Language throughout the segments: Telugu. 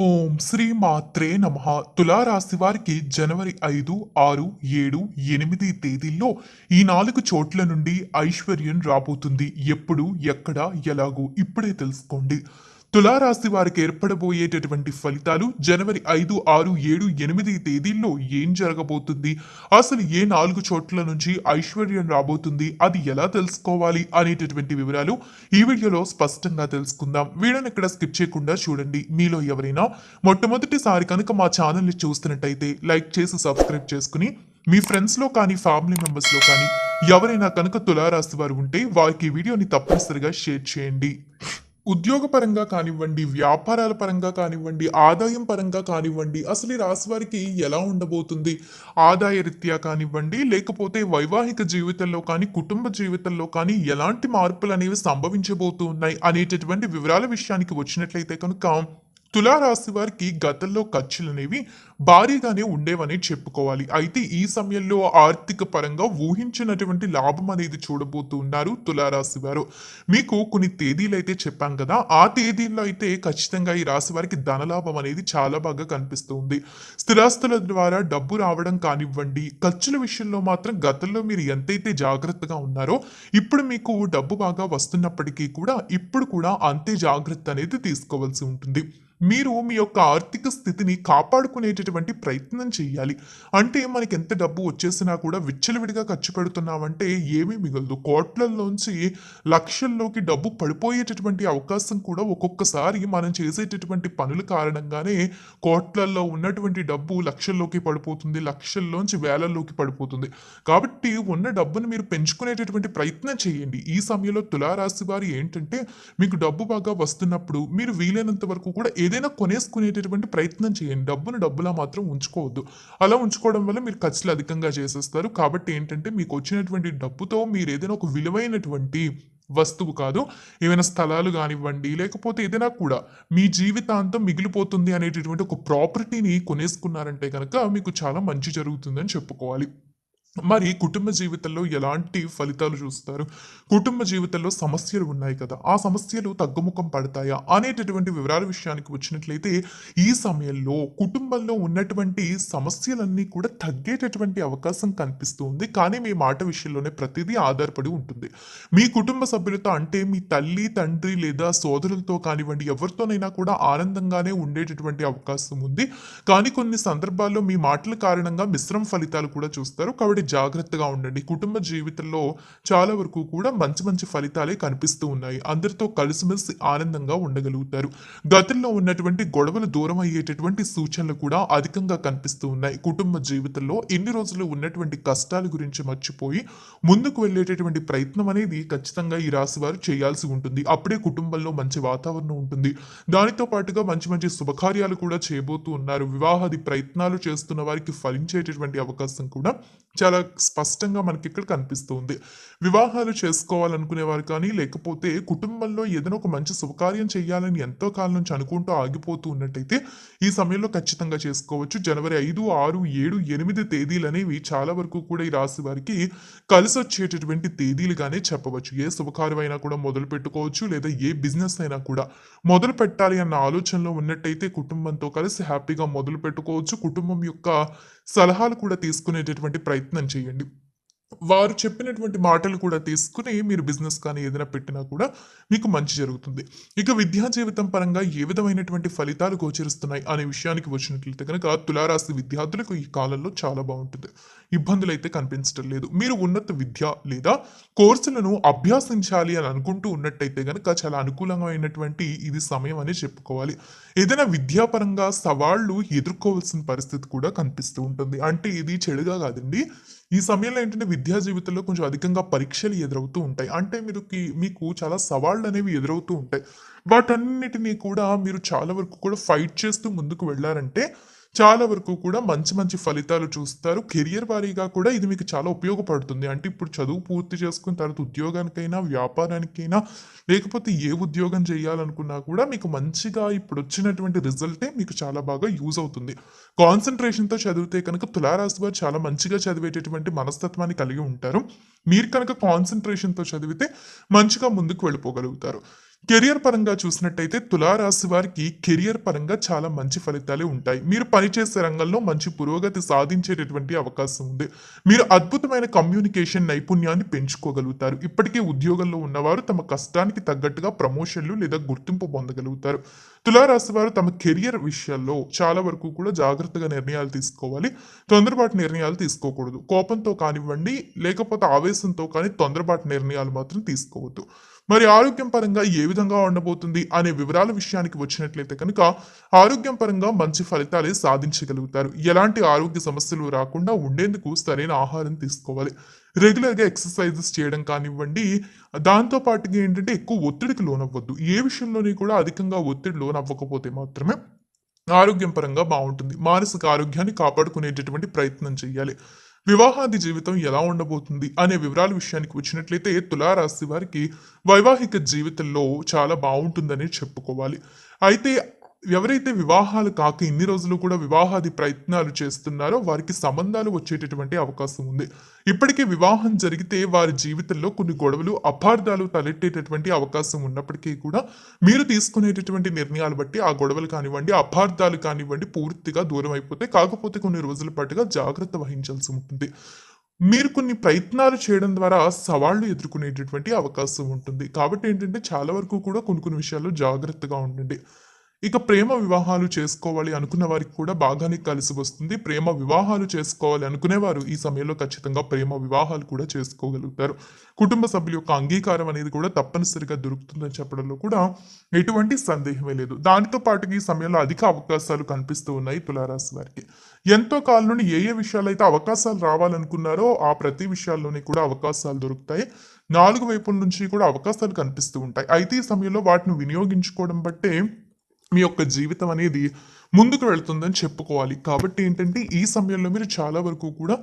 ఓం శ్రీ మాత్రే నమ. తులారాశి వారికి జనవరి ఐదు ఆరు ఏడు ఎనిమిది తేదీల్లో ఈ నాలుగు చోట్ల నుండి ఐశ్వర్యం రాబోతుంది. ఎప్పుడు ఎక్కడ ఎలాగో ఇప్పుడే తెలుసుకోండి. తులారాశి వారికి ఏర్పడబోయేటటువంటి ఫలితాలు జనవరి ఐదు ఆరు ఏడు ఎనిమిది తేదీల్లో ఏం జరగబోతుంది? అసలు ఏ నాలుగు చోట్ల నుంచి ఐశ్వర్యం రాబోతుంది? అది ఎలా తెలుసుకోవాలి? అనేటటువంటి వివరాలు ఈ వీడియోలో స్పష్టంగా తెలుసుకుందాం. వీడియోని ఇక్కడ స్కిప్ చేయకుండా చూడండి. మీలో ఎవరైనా మొట్టమొదటిసారి కనుక మా ఛానల్ని చూస్తున్నట్టయితే లైక్ చేసి సబ్స్క్రైబ్ చేసుకుని మీ ఫ్రెండ్స్లో కానీ ఫ్యామిలీ మెంబర్స్లో కానీ ఎవరైనా కనుక తులారాశి వారు ఉంటే వారికి ఈ వీడియోని తప్పనిసరిగా షేర్ చేయండి. ఉద్యోగపరంగా కానివ్వండి వ్యాపారాల పరంగా కానివ్వండి ఆదాయం పరంగా కానివ్వండి అసలు ఈ రాశి వారికి ఎలా ఉండబోతుంది? ఆదాయ రీత్యా కానివ్వండి లేకపోతే వైవాహిక జీవితంలో కానీ కుటుంబ జీవితంలో కానీ ఎలాంటి మార్పులు అనేవి సంభవించబోతూ ఉన్నాయి అనేటటువంటి వివరాల విషయానికి వచ్చినట్లయితే కనుక తులారాశి వారికి గతంలో ఖర్చులు అనేవి భారీగానే ఉండేవని చెప్పుకోవాలి. అయితే ఈ సమయంలో ఆర్థిక పరంగా ఊహించినటువంటి లాభం అనేది చూడబోతూ ఉన్నారు తులారాశి వారు. మీకు కొన్ని తేదీలు అయితే చెప్పాం కదా ఆ తేదీల్లో అయితే ఖచ్చితంగా ఈ రాశి వారికి ధనలాభం అనేది చాలా బాగా కనిపిస్తుంది స్థిరాస్తుల ద్వారా డబ్బు రావడం కానివ్వండి ఖర్చుల విషయంలో మాత్రం గతంలో మీరు ఎంతైతే జాగ్రత్తగా ఉన్నారో ఇప్పుడు మీకు డబ్బు బాగా వస్తున్నప్పటికీ కూడా ఇప్పుడు కూడా అంతే జాగ్రత్త అనేది తీసుకోవాల్సి ఉంటుంది. మీరు మీ యొక్క ఆర్థిక స్థితిని చేసేటువంటి ప్రయత్నం చేయాలి అంటే మనకి ఎంత డబ్బు వచ్చేసినా కూడా విచ్చలవిడిగా ఖర్చు పెడుతున్నామంటే ఏమీ మిగలదు. కోట్లలోంచి లక్షల్లోకి డబ్బు పడిపోయేటటువంటి అవకాశం కూడా ఒక్కొక్కసారి మనం చేసేటటువంటి పనుల కారణంగానే కోట్లల్లో ఉన్నటువంటి డబ్బు లక్షల్లోకి పడిపోతుంది లక్షల్లోంచి వేలల్లోకి పడిపోతుంది. కాబట్టి ఉన్న డబ్బును మీరు పెంచుకునేటటువంటి ప్రయత్నం చేయండి. ఈ సమయంలో తులారాశి వారు ఏంటంటే మీకు డబ్బు బాగా వస్తున్నప్పుడు మీరు వీలైనంత వరకు కూడా ఏదైనా కొనేసుకునేటటువంటి ప్రయత్నం చేయండి. డబ్బును డబ్బులా మాత్రం ఉంచుకోవద్దు. అలా ఉంచుకోవడం వల్ల మీరు ఖర్చులు అధికంగా చేసేస్తారు. కాబట్టి ఏంటంటే మీకు వచ్చినటువంటి డబ్బుతో మీరు ఏదైనా ఒక విలువైనటువంటి వస్తువు కాదు ఏమైనా స్థలాలు కానివ్వండి లేకపోతే ఏదైనా కూడా మీ జీవితాంతం మిగిలిపోతుంది అనేటటువంటి ఒక ప్రాపర్టీని కొనేసుకున్నారంటే కనుక మీకు చాలా మంచి జరుగుతుందని చెప్పుకోవాలి. మరి కుటుంబ జీవితంలో ఎలాంటి ఫలితాలు చూస్తారు? కుటుంబ జీవితంలో సమస్యలు ఉన్నాయి కదా ఆ సమస్యలు తగ్గుముఖం పడతాయా అనేటటువంటి వివరాల విషయానికి వచ్చినట్లయితే ఈ సమయంలో కుటుంబంలో ఉన్నటువంటి సమస్యలన్నీ కూడా తగ్గేటటువంటి అవకాశం కనిపిస్తూ ఉంది. కానీ మీ మాట విషయంలోనే ప్రతిదీ ఆధారపడి ఉంటుంది. మీ కుటుంబ సభ్యులతో అంటే మీ తల్లి తండ్రి లేదా సోదరులతో కానివ్వండి ఎవరితోనైనా కూడా ఆనందంగానే ఉండేటటువంటి అవకాశం ఉంది. కానీ కొన్ని సందర్భాల్లో మీ మాటల కారణంగా మిశ్రమ ఫలితాలు కూడా చూస్తారు. కాబట్టి జాగ్రత్తగా ఉండండి. కుటుంబ జీవితంలో చాలా వరకు కూడా మంచి మంచి ఫలితాలే కనిపిస్తూ ఉన్నాయి. అందరితో కలిసిమెలిసి ఆనందంగా ఉండగలుగుతారు. గతంలో ఉన్నటువంటి గొడవలు దూరం అయ్యేటటువంటి సూచనలు కూడా అధికంగా కనిపిస్తూ ఉన్నాయి. కుటుంబ జీవితంలో ఎన్ని రోజులు ఉన్నటువంటి కష్టాల గురించి మర్చిపోయి ముందుకు వెళ్ళేటటువంటి ప్రయత్నం అనేది ఖచ్చితంగా ఈ రాశి వారు చేయాల్సి ఉంటుంది. అప్పుడే కుటుంబంలో మంచి వాతావరణం ఉంటుంది. దానితో పాటుగా మంచి మంచి శుభకార్యాలు కూడా చేయబోతూ ఉన్నారు. వివాహాది ప్రయత్నాలు చేస్తున్న వారికి ఫలించేటటువంటి అవకాశం కూడా చాలా స్పష్టంగా మనకి ఇక్కడ కనిపిస్తుంది. వివాహాలు చేసుకోవాలనుకునే వారు కానీ లేకపోతే కుటుంబంలో ఏదైనా ఒక మంచి శుభకార్యం చేయాలని ఎంతో కాలం నుంచి అనుకుంటూ ఆగిపోతూ ఉన్నట్టయితే ఈ సమయంలో ఖచ్చితంగా చేసుకోవచ్చు. జనవరి ఐదు ఆరు ఏడు ఎనిమిది తేదీలు అనేవి చాలా వరకు కూడా ఈ రాశి వారికి కలిసి వచ్చేటటువంటి తేదీలుగానే చెప్పవచ్చు. ఏ శుభకార్యం అయినా కూడా మొదలు పెట్టుకోవచ్చు లేదా ఏ బిజినెస్ అయినా కూడా మొదలు పెట్టాలి అన్న ఆలోచనలో ఉన్నట్టయితే కుటుంబంతో కలిసి హ్యాపీగా మొదలు పెట్టుకోవచ్చు. కుటుంబం యొక్క సలహాలు కూడా తీసుకునేటటువంటి ప్రయత్నం చేయండి. వారు చెప్పినటువంటి మాటలు కూడా తీసుకుని మీరు బిజినెస్ కానీ ఏదైనా పెట్టినా కూడా మీకు మంచి జరుగుతుంది. ఇక విద్యా జీవితం పరంగా ఏ విధమైనటువంటి ఫలితాలు గోచరిస్తున్నాయి అనే విషయానికి వచ్చినట్లయితే కనుక తులారాశి విద్యార్థులకు ఈ కాలంలో చాలా బాగుంటుంది. ఇబ్బందులు అయితే కనిపించడం లేదు. మీరు ఉన్నత విద్య లేదా కోర్సులను అభ్యాసించాలి అని అనుకుంటూ ఉన్నట్టయితే కనుక చాలా అనుకూలమైనటువంటి ఇది సమయం అని చెప్పుకోవాలి. ఏదైనా విద్యాపరంగా సవాళ్ళు ఎదుర్కోవాల్సిన పరిస్థితి కూడా కనిపిస్తూ ఉంటుంది. అంటే ఇది చెడుగా కాదండి. ఈ సమయంలో ఏంటంటే విద్యా జీవితంలో కొంచెం అధికంగా పరీక్షలు ఎదురవుతూ ఉంటాయి. అంటే మీరు మీకు చాలా సవాళ్ళు అనేవి ఎదురవుతూ ఉంటాయి. వాటన్నిటినీ కూడా మీరు చాలా వరకు కూడా ఫైట్ చేస్తూ ముందుకు వెళ్ళారంటే చాలా వరకు కూడా మంచి మంచి ఫలితాలు చూస్తారు. కెరియర్ వారీగా కూడా ఇది మీకు చాలా ఉపయోగపడుతుంది. అంటే ఇప్పుడు చదువు పూర్తి చేసుకున్న తర్వాత ఉద్యోగానికైనా వ్యాపారానికైనా లేకపోతే ఏ ఉద్యోగం చేయాలనుకున్నా కూడా మీకు మంచిగా ఇప్పుడు వచ్చినటువంటి రిజల్టే మీకు చాలా బాగా యూజ్ అవుతుంది. కాన్సన్ట్రేషన్తో చదివితే కనుక తులారాశి వారు చాలా మంచిగా చదివేటటువంటి మనస్తత్వాన్ని కలిగి ఉంటారు. మీరు కనుక కాన్సన్ట్రేషన్తో చదివితే మంచిగా ముందుకు వెళ్ళిపోగలుగుతారు. కెరియర్ పరంగా చూసినట్టయితే తులారాశి వారికి కెరియర్ పరంగా చాలా మంచి ఫలితాలే ఉంటాయి. మీరు పనిచేసే రంగంలో మంచి పురోగతి సాధించేటటువంటి అవకాశం ఉంది. మీరు అద్భుతమైన కమ్యూనికేషన్ నైపుణ్యాన్ని పెంచుకోగలుగుతారు. ఇప్పటికే ఉద్యోగంలో ఉన్నవారు తమ కష్టానికి తగ్గట్టుగా ప్రమోషన్లు లేదా గుర్తింపు పొందగలుగుతారు. తులారాశి వారు తమ కెరియర్ విషయాల్లో చాలా వరకు కూడా జాగ్రత్తగా నిర్ణయాలు తీసుకోవాలి. తొందరపాటు నిర్ణయాలు తీసుకోకూడదు. కోపంతో కానివ్వండి లేకపోతే ఆవేశంతో కానీ తొందరపాటు నిర్ణయాలు మాత్రం తీసుకోవద్దు. మరి ఆరోగ్యం పరంగా ఏ విధంగా ఉండబోతుంది అనే వివరాల విషయానికి వచ్చినట్లయితే కనుక ఆరోగ్యం పరంగా మంచి ఫలితాలే సాధించగలుగుతారు. ఎలాంటి ఆరోగ్య సమస్యలు రాకుండా ఉండేందుకు సరైన ఆహారం తీసుకోవాలి. రెగ్యులర్గా ఎక్సర్సైజెస్ చేయడం కానివ్వండి దాంతో పాటుగా ఏంటంటే ఎక్కువ ఒత్తిడికి లోనవ్వద్దు. ఏ విషయంలోని కూడా అధికంగా ఒత్తిడి లోనవ్వకపోతే మాత్రమే ఆరోగ్యం పరంగా బాగుంటుంది. మానసిక ఆరోగ్యాన్ని కాపాడుకునేటటువంటి ప్రయత్నం చేయాలి. వివాహాది జీవితం ఎలా ఉండబోతుంది అనే వివరాల విషయానికి వచ్చినట్లయితే తులారాశి వారికి వైవాహిక జీవితంలో చాలా బాగుంటుందని చెప్పుకోవాలి. అయితే ఎవరైతే వివాహాలు కాక ఇన్ని రోజులు కూడా వివాహాది ప్రయత్నాలు చేస్తున్నారో వారికి సంబంధాలు వచ్చేటటువంటి అవకాశం ఉంది. ఇప్పటికే వివాహం జరిగితే వారి జీవితంలో కొన్ని గొడవలు అపార్థాలు తలెట్టేటటువంటి అవకాశం ఉన్నప్పటికీ కూడా మీరు తీసుకునేటటువంటి నిర్ణయాలు బట్టి ఆ గొడవలు కానివ్వండి అపార్థాలు కానివ్వండి పూర్తిగా దూరం అయిపోతే కాకపోతే కొన్ని రోజుల పాటుగా జాగ్రత్త వహించాల్సి ఉంటుంది. మీరు కొన్ని ప్రయత్నాలు చేయడం ద్వారా సవాళ్ళు ఎదుర్కొనేటటువంటి అవకాశం ఉంటుంది. కాబట్టి ఏంటంటే చాలా వరకు కూడా కొన్ని కొన్ని విషయాల్లో జాగ్రత్తగా ఉండండి. ఇక ప్రేమ వివాహాలు చేసుకోవాలి అనుకున్న వారికి కూడా బాగానే కలిసి వస్తుంది. ప్రేమ వివాహాలు చేసుకోవాలి అనుకునేవారు ఈ సమయంలో ఖచ్చితంగా ప్రేమ వివాహాలు కూడా చేసుకోగలుగుతారు. కుటుంబ సభ్యుల యొక్క అంగీకారం అనేది కూడా తప్పనిసరిగా దొరుకుతుందని చెప్పడంలో కూడా ఎటువంటి సందేహమే లేదు. దానితో పాటు ఈ సమయంలో అధిక అవకాశాలు కనిపిస్తూ ఉన్నాయి తులారాశి వారికి. ఎంతో కాలం నుండి ఏ ఏ విషయాలు అయితే అవకాశాలు రావాలనుకున్నారో ఆ ప్రతి విషయాల్లోనే కూడా అవకాశాలు దొరుకుతాయి. నాలుగు వైపుల నుంచి కూడా అవకాశాలు కనిపిస్తూ ఉంటాయి. అయితే ఈ సమయంలో వాటిని వినియోగించుకోవడం బట్టే మీ యొక్క జీవితం అనేది ముందుకు వెళుతుందని చెప్పుకోవాలి. కాబట్టి ఏంటంటే ఈ సమయంలో మీరు చాలా వరకు కూడా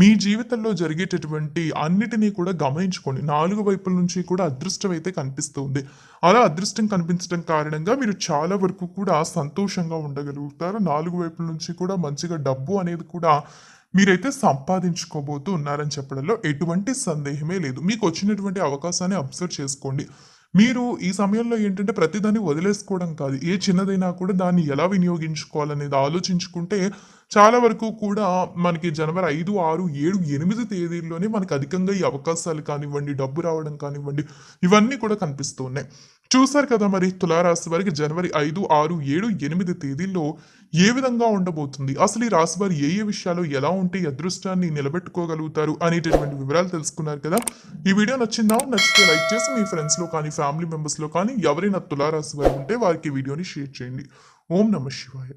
మీ జీవితంలో జరిగేటటువంటి అన్నిటినీ కూడా గమనించుకోండి. నాలుగు వైపుల నుంచి కూడా అదృష్టం అయితే కనిపిస్తుంది అలా అదృష్టం కనిపించడం కారణంగా మీరు చాలా వరకు కూడా సంతోషంగా ఉండగలుగుతారు. నాలుగు వైపుల నుంచి కూడా మంచిగా డబ్బు అనేది కూడా మీరైతే సంపాదించుకోబోతూ ఉన్నారని చెప్పడంలో ఎటువంటి సందేహమే లేదు. మీకు వచ్చినటువంటి అవకాశాన్ని అబ్జర్వ్ చేసుకోండి. మీరు ఈ సమయంలో ఏంటంటే ప్రతిదాన్ని వదిలేసుకోవడం కాదు. ఏ చిన్నదైనా కూడా దాన్ని ఎలా వినియోగించుకోవాలనేది ఆలోచించుకుంటే చాలా వరకు కూడా మనకి జనవరి ఐదు ఆరు ఏడు ఎనిమిది తేదీల్లోనే మనకి అధికంగా ఈ అవకాశాలు కానివ్వండి డబ్బు రావడం కానివ్వండి ఇవన్నీ కూడా కనిపిస్తూ ఉన్నాయి. చూసారు కదా మరి తులారాశి వారికి జనవరి ఐదు ఆరు ఏడు ఎనిమిది తేదీల్లో ఏ విధంగా ఉండబోతుంది? అసలు ఈ రాశి వారు ఏ ఏ విషయాలు ఎలా ఉంటే అదృష్టాన్ని నిలబెట్టుకోగలుగుతారు అనేటటువంటి వివరాలు తెలుసుకున్నారు కదా. ఈ వీడియో నచ్చిందా? నచ్చితే లైక్ చేసి మీ ఫ్రెండ్స్లో కానీ ఫ్యామిలీ మెంబర్స్లో కానీ ఎవరైనా తులారాశి వారు ఉంటే వారికి వీడియోని షేర్ చేయండి. ఓం నమ శివాయ.